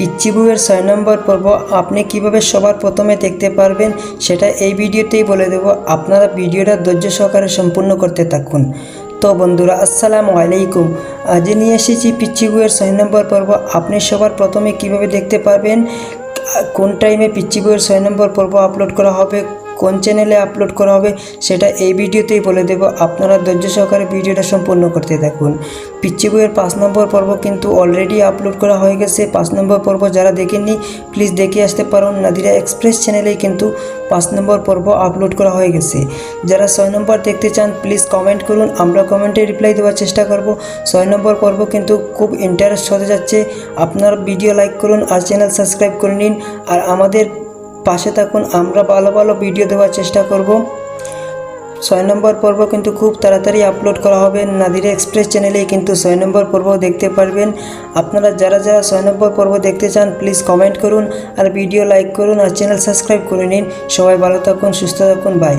পিচ্চি ছয় নম্বর পর্ব আপনি কীভাবে সবার প্রথমে দেখতে পারবেন সেটা এই ভিডিওতেই বলে দেব। আপনারা ভিডিওটা ধৈর্য সহকারে সম্পূর্ণ করতে থাকুন। তো বন্ধুরা, আসসালামু আলাইকুম। আজ নিয়ে এসেছি পিচ্চি ছয় নম্বর পর্ব। আপনি সবার প্রথমে কীভাবে দেখতে পারবেন, কোন টাইমে পিচ্চি বইয়ের ছয় নম্বর পর্ব আপলোড করা হবে কোন চ্যানেলে আপলোড করা হবে সেটা এই ভিডিওতেই বলে দেব। আপনারা ধৈর্য সহকারে ভিডিওটা সম্পূর্ণ করতে থাকুন। পিচ্চি বইয়ের পাঁচ নম্বর পর্ব কিন্তু অলরেডি আপলোড করা হয়ে গেছে। পাঁচ নম্বর পর্ব যারা দেখেননি প্লিজ দেখে আসতে পারুন। নাদিরা এক্সপ্রেস চ্যানেলেই কিন্তু পাঁচ নম্বর পর্ব আপলোড করা হয়ে গেছে। যারা ছয় নম্বর দেখতে চান প্লিজ কমেন্ট করুন। আমরা কমেন্টে রিপ্লাই দেওয়ার চেষ্টা করব। ছয় নম্বর পর্ব কিন্তু খুব ইন্টারেস্ট হতে যাচ্ছে। আপনার ভিডিও লাইক করুন আর চ্যানেল সাবস্ক্রাইব করে নিন। আর আমাদের পাশে থাকুন, আমরা ভালো ভালো ভিডিও দেওয়ার চেষ্টা করব। ছয় নম্বর পর্ব কিন্তু খুব তাড়াতাড়ি আপলোড করা হবে। নাদিরা এক্সপ্রেস চ্যানেলে কিন্তু ছয় নম্বর পর্ব দেখতে পারবেন। আপনারা যারা যারা ছয় নম্বর পর্ব দেখতে চান প্লিজ কমেন্ট করুন আর ভিডিও লাইক করুন আর চ্যানেল সাবস্ক্রাইব করে নিন। সবাই ভালো থাকুন, সুস্থ থাকুন বাই